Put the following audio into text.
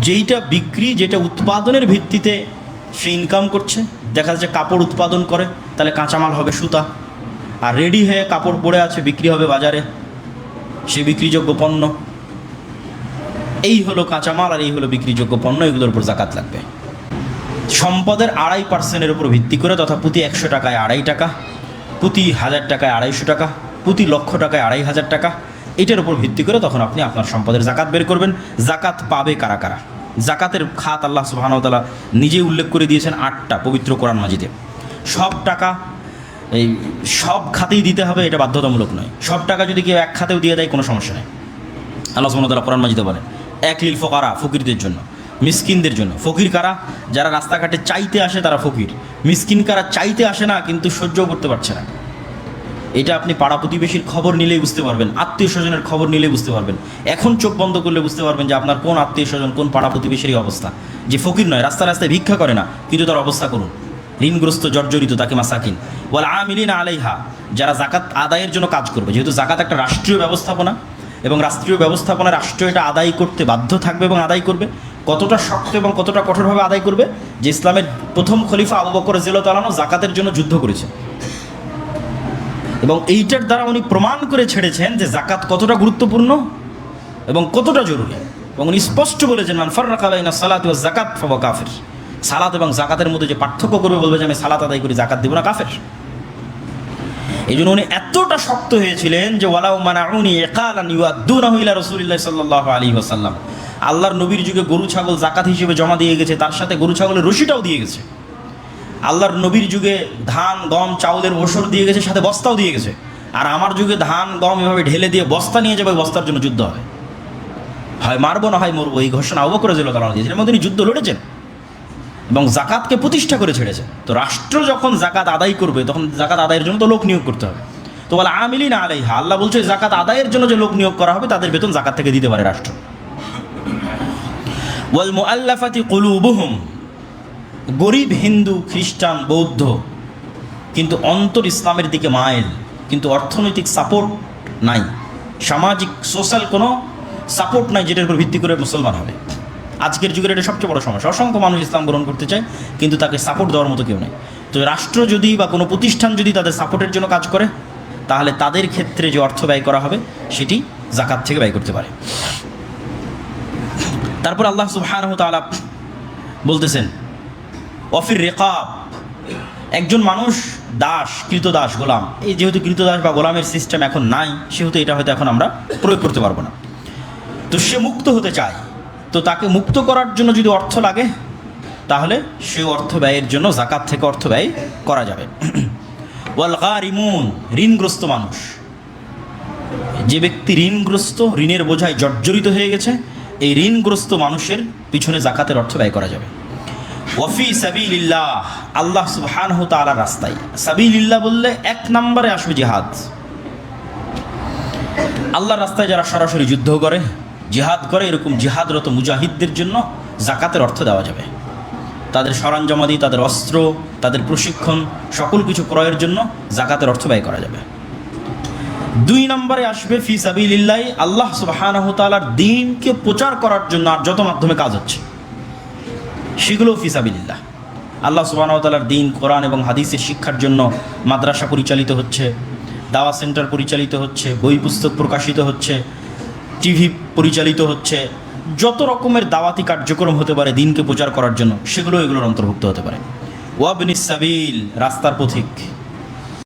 যেইটা বিক্রি, যেটা উৎপাদনের ভিত্তিতে সে ইনকাম করছে, দেখা যাচ্ছে কাপড় উৎপাদন করে, তাহলে কাঁচামাল হবে সুতা। আর রেডি হয়ে কাপড় পরে আছে, বিক্রি হবে বাজারে। সে বিক্রিযোগ্য পণ্য। এই হলো কাঁচামাল আর এই হলো বিক্রিযোগ্য পণ্য, এগুলোর উপর জাকাত লাগবে। সম্পদের আড়াই পার্সেন্টের উপর ভিত্তি করে, তথা প্রতি একশো টাকায় আড়াই টাকা, প্রতি হাজার টাকায় আড়াইশো টাকা, প্রতি লক্ষ টাকায় আড়াই হাজার টাকা এটার উপর ভিত্তি করে তখন আপনি আপনার সম্পদের জাকাত বের করবেন। জাকাত পাবে কারা কারা? জাকাতের খাত আল্লাহ সুবাহানতালা নিজেই উল্লেখ করে দিয়েছেন আটটা পবিত্র কোরআন মাজিদে। সব টাকা, এই সব খাতেই দিতে হবে, এটা বাধ্যতামূলক নয়। সব টাকা যদি কেউ এক খাতেও দিয়ে দেয়, কোনো সমস্যা নেই। আল্লাহ সুমতাল্লাহ কোরআন মাজিদে বলেন, এক লিল ফকারা ফকিরদের জন্য, মিসকিনদের জন্য। ফকির কারা? যারা রাস্তাঘাটে চাইতে আসে তারা ফকির। মিসকিন কারা চাইতে আসে না, কিন্তু সহ্য করতে পারছে না। এটা আপনি পাড়া প্রতিবেশীর খবর নিলেই বুঝতে পারবেন, আত্মীয় স্বজনের খবর নিলেই বুঝতে পারবেন। এখন চোখ বন্ধ করলে বুঝতে পারবেন যে আপনার কোন আত্মীয় স্বজন, কোন পাড়া প্রতিবেশীরই অবস্থা। যে ফকির নয় রাস্তা রাস্তায় ভিক্ষা করে না, কিন্তু তার অবস্থা করুন। ঋণগ্রস্ত, জর্জরিত তাকে মাসাকিন। বলে আমিলিন আলাইহা, যারা জাকাত আদায়ের জন্য কাজ করবে, যেহেতু জাকাত একটা রাষ্ট্রীয় ব্যবস্থাপনা, এবং রাষ্ট্রীয় ব্যবস্থাপনা রাষ্ট্র এটা আদায় করতে বাধ্য থাকবে এবং আদায় করবে, কতটা শক্ত এবং কতটা কঠোরভাবে আদায় করবে, যে ইসলামের প্রথম খলিফা আবু বকর জেল তালানো জাকাতের জন্য যুদ্ধ করেছে। এবং এইটার দ্বারা উনি প্রমাণ করে ছেড়েছেন যে জাকাত কতটা গুরুত্বপূর্ণ এবং কতটা জরুরি। এবং উনি স্পষ্ট বলেছেন, মান ফার্রাক আলাইনা সালাত ওয়া জাকাত ফাওয়া কাফের। সালাত এবং জাকাতের মধ্যে যে পার্থক্য করবে বলবে যে, আমি সালাত আদায় করি জাকাত দিব না, কাফের। এই জন্য উনি এতটা শক্ত হয়েছিলেন যে, ওয়ালাউ মানাউনি ইকালান ইউআদ্দুনাহু ইলা রাসূলিল্লাহ সাল্লাল্লাহু আলাইহি ওয়াসাল্লাম। আল্লাহর নবীর যুগে গরু, ছাগল জাকাত হিসেবে জমা দিয়ে গেছে, তার সাথে গরু, ছাগলের রশিটাও দিয়ে গেছে। আল্লাহর নবীর যুগে ধান, গম, চাউলের ওসর দিয়ে গেছে, সাথে বস্তাও দিয়ে গেছে। আর আমার যুগে ধান, গম এভাবে ঢেলে দিয়ে বস্তা নিয়ে যাবে বস্তার জন্য যুদ্ধ হয় হয় মারবো না হয় মরবো, এই ঘোষণা অব করে তারা এবং তিনি যুদ্ধ লড়েছেন এবং জাকাতকে প্রতিষ্ঠা করে ছেড়েছেন। তো রাষ্ট্র যখন জাকাত আদায় করবে, তখন জাকাত আদায়ের জন্য তো লোক নিয়োগ করতে হবে। তো বলে আমিলি না আলাইহা। আল্লাহ বলছে, জাকাত আদায়ের জন্য যে লোক নিয়োগ করা হবে, তাদের বেতন জাকাত থেকে দিতে পারে রাষ্ট্র। ওয়াল মুআল্লাফাতি কুলুবুহুম। গরিব হিন্দু, খ্রিস্টান, বৌদ্ধ, কিন্তু অন্তর ইসলামের দিকে মাইল কিন্তু অর্থনৈতিক সাপোর্ট নাই। সামাজিক সোশ্যাল কোনো সাপোর্ট নাই যেটার উপর ভিত্তি করে মুসলমান হবে। আজকের যুগের এটা সবচেয়ে বড় সমস্যা। অসংখ্য মানুষ ইসলাম গ্রহণ করতে চায়, কিন্তু তাকে সাপোর্ট দেওয়ার মতো কেউ নেই। তো রাষ্ট্র যদি বা কোনো প্রতিষ্ঠান যদি তাদের সাপোর্টের জন্য কাজ করে, তাহলে তাদের ক্ষেত্রে যে অর্থ ব্যয় করা হবে, সেটি জাকাত থেকে ব্যয় করতে পারে। তারপর আল্লাহ ওয়া তাআলা বলতেছেন অফির রেকাব। একজন মানুষ, দাস, কৃতদাস, গোলাম। এই যেহেতু কৃতদাস বা গোলামের সিস্টেম এখন নাই, সেহেতু এটা হয়তো এখন আমরা প্রয়োগ করতে পারব না। তো সে মুক্ত হতে চায়। তো তাকে মুক্ত করার জন্য যদি অর্থ লাগে, তাহলে সে অর্থ ব্যয়ের জন্য জাকাত থেকে অর্থ ব্যয় করা যাবে। ওয়াল গারিমুন, ঋণগ্রস্ত মানুষ। যে ব্যক্তি ঋণগ্রস্ত, ঋণের বোঝায় জর্জরিত হয়ে গেছে, এই ঋণগ্রস্ত মানুষের পিছনে জাকাতের অর্থ ব্যয় করা যাবে। ওয়ফি সাবিলিল্লাহ, আল্লাহ সুবহানাহু তাআলা রাস্তায়। সাবিলিল্লাহ বললে এক নম্বরে আসবে জিহাদ। আল্লাহর রাস্তায় যারা সরাসরি যুদ্ধ করে, জিহাদ করে, এরকম জিহাদরত মুজাহিদদের জন্য জাকাতের অর্থ দেওয়া যাবে। তাদের সরঞ্জামাদি, তাদের অস্ত্র, তাদের প্রশিক্ষণ, সকল কিছু ক্রয়ের জন্য জাকাতের অর্থ ব্যয় করা যাবে। দুই নম্বরে আসবে ফি সাবিলিল্লাহ, আল্লাহ সুবহানাহু তাআলার দিনকে প্রচার করার জন্য আর যত মাধ্যমে কাজ হচ্ছে। সেগুলো ফিসাবিল্লাহ আল্লাহ সুবাহতালার দিন, কোরআন এবং হাদিসের শিক্ষার জন্য মাদ্রাসা পরিচালিত হচ্ছে, দাওয়া সেন্টার পরিচালিত হচ্ছে, বই পুস্তক প্রকাশিত হচ্ছে, টিভি পরিচালিত হচ্ছে। যত রকমের দাওয়াতি কার্যক্রম হতে পারে দিনকে প্রচার করার জন্য, সেগুলো এগুলোর অন্তর্ভুক্ত হতে পারে। ওয়াবিনিস সাবিল, রাস্তার পথিক।